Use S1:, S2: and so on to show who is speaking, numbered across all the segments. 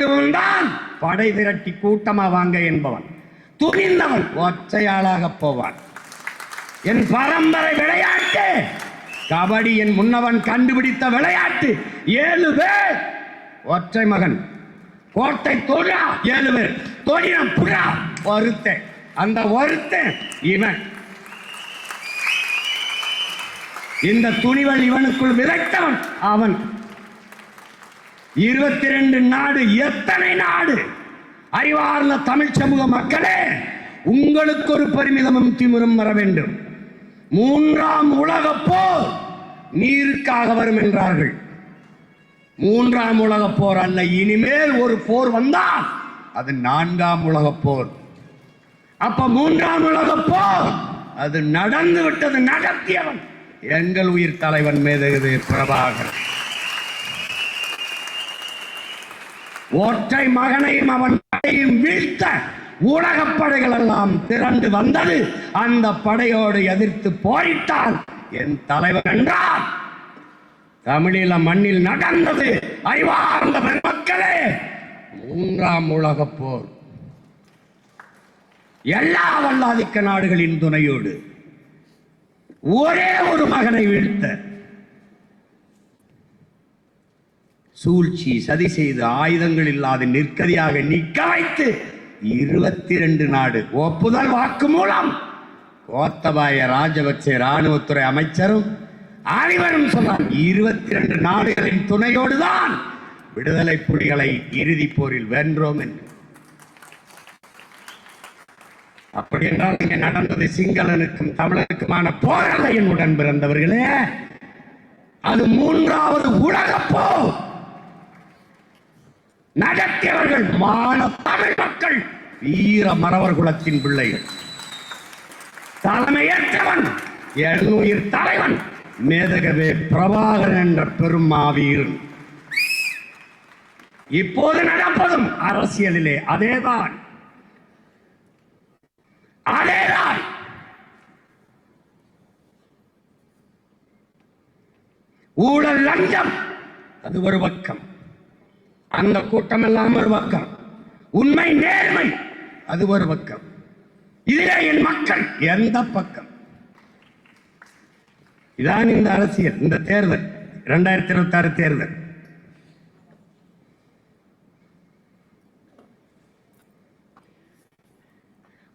S1: பயப்படுவன் தான் படை திரட்டி கூட்டமா வாங்க என்பவன். துணிந்தவன் ஒற்றையாளாக போவான். என் பரம்பரை விளையாட்டு. கபடி என் முன்னவன் கண்டுபிடித்த விளையாட்டு. ஏழு பேர். ஒற்றை மகன். கோட்டை தொழா ஏழு பேர். தொழிலம் புறா. ஒருத்தன். அந்த ஒருத்தன் இவன். இந்த துணிவல் இவனுக்குள் விதைத்தவன் அவன் இருபத்தி ரெண்டு நாடு எத்தனை நாடு? அறிவார்ந்த தமிழ் சமூக மக்களே உங்களுக்கு ஒரு பெருமிதமும் திமிரும் வர வேண்டும். மூன்றாம் உலக போர் நீருக்காக வரும் என்றார்கள். மூன்றாம் உலக போர் அல்ல இனிமேல் ஒரு போர் வந்தால் அது நான்காம் உலக போர். அப்ப மூன்றாம் உலக போர் அது நடந்து விட்டது நடத்தியவன் எங்கள் உயிர் தலைவன் மேதகுது பிரபாகர். ஒற்றை மகனையும் அவன் வீழ்த்த உலகப் படைகள் எல்லாம் திரண்டு வந்தது. அந்த படையோடு எதிர்த்து போரிட்டான். என் தலைவர் என்றார். தமிழீழ மண்ணில் நடந்தது. அறிவார்ந்த பெருமக்களே மூன்றாம் உலக போர். எல்லா வல்லாதிக்க நாடுகளின் துணையோடு ஒரே ஒரு மகனை வீழ்த்த சூழ்ச்சி சதி செய்து ஆயுதங்கள் இல்லாத நிற்கதியாக நிற்க வைத்து இருபத்தி ரெண்டு நாடு ஒப்புதல் வாக்கு மூலம் கோத்தபாய ராஜபக்சே ராணுவத்துறை அமைச்சரும் அனைவரும் சொன்னார் இருபத்தி ரெண்டு நாடுகளின் துணையோடு தான் விடுதலை புலிகளை இறுதிப் போரில் வென்றோம் என்று. அப்படி என்றால் இங்கே நடந்தது சிங்களனுக்கும் தமிழனுக்குமான போராளையின் உடன் பிறந்தவர்களே அது மூன்றாவது உலக போர். நடத்தியவர்கள் மான தமிழ் மக்கள் வீர மறவர் குலத்தின் பிள்ளைகள். தலைமையேற்றவன் எழுநூயிர் தலைவன் மேதகவே பிரபாகரன் என்ற பெருமாவீரன் இப்போது நடப்பதும் அரசியலிலே அதேதான். அதேதான். ஊழல் லஞ்சம் அது ஒரு பக்கம். அந்த கூட்டம் எல்லாம் ஒரு பக்கம். உண்மை நேர்மை அது ஒரு பக்கம். இதிலே என் மக்கள் எந்த பக்கம்? இதான் இந்த அரசியல் இந்த தேர்தல் இரண்டாயிரத்தி இருபத்தி ஆறு தேர்தல்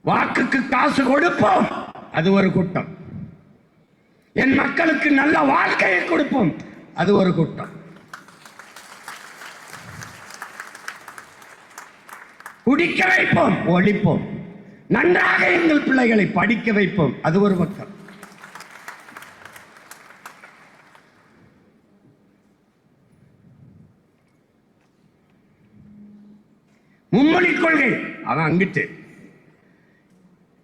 S1: வாக்குக்கு காசு கொடுப்போம் அது ஒரு கூட்டம். என் மக்களுக்கு நல்ல வாழ்க்கையை கொடுப்போம் அது ஒரு கூட்டம். குடிக்க வைப்போம் ஒழிப்போம். நன்றாக எங்கள் பிள்ளைகளை படிக்க வைப்போம். அது ஒரு பக்கம். மும்மொழி கொள்கை. அவன் அங்கிட்டு.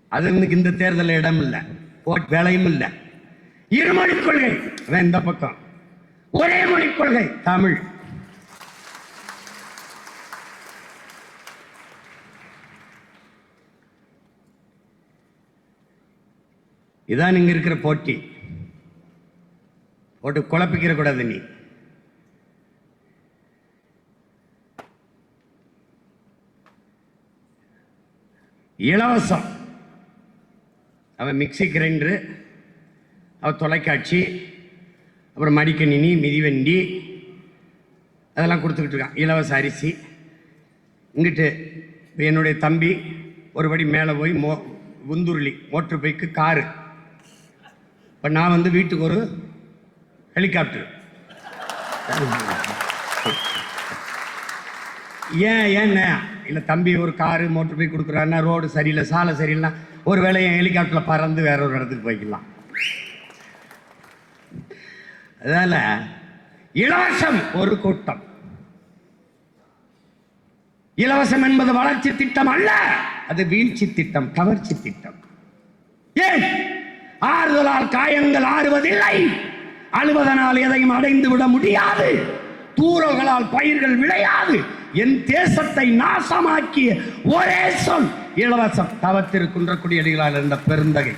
S1: அது இன்னைக்கு இந்த தேர்தலில் இடம் இல்லை ஓட் வேலையும் இல்லை. இருமொழி கொள்கை. அவன் இந்த பக்கம். ஒரே மொழி கொள்கை தமிழ். இதான் இங்கே இருக்கிற போட்டி. போட்டு குழப்பிக்கிற கூடாது நீ. இலவசம். அவன் மிக்சி கிரைண்டரு அவன் தொலைக்காட்சி அப்புறம் மடிக்கணினி மிதிவண்டி அதெல்லாம் கொடுத்துக்கிட்டு இருக்கான். இலவச அரிசி. இங்கிட்டு என்னுடைய தம்பி ஒருபடி மேலே போய் மோ உந்துருளி மோட்ரு பைக்கு காரு. இப்போ நான் வந்து வீட்டுக்கு ஒரு ஹெலிகாப்டர். ஏன் ஏன்னு இல்லை தம்பி ஒரு காரு மோட்டர் போய் கொடுக்குறாருன்னா ரோடு சரியில்லை சாலை சரியில்லைனா ஒரு வேலை என் ஹெலிகாப்டரில் பறந்து வேற ஒரு இடத்துக்கு போய்க்கலாம். அதால் இலவசம் ஒரு கூட்டம். இலவசம் என்பது வளர்ச்சி திட்டம் அல்ல அது வீழ்ச்சி திட்டம் கவர்ச்சி திட்டம். ஏன்? ஆறுதலால் காயங்கள் ஆறுவதில்லை. அழுவதனால் எதையும் அடைந்து விட முடியாது. தூரல்களால் பயிர்கள் விளையாது. என் தேசத்தை நாசமாக்கிய ஒரே சொல் இலவசம் தவத்திற்குன்ற குடியடிகளால் இருந்த பெருந்தகை.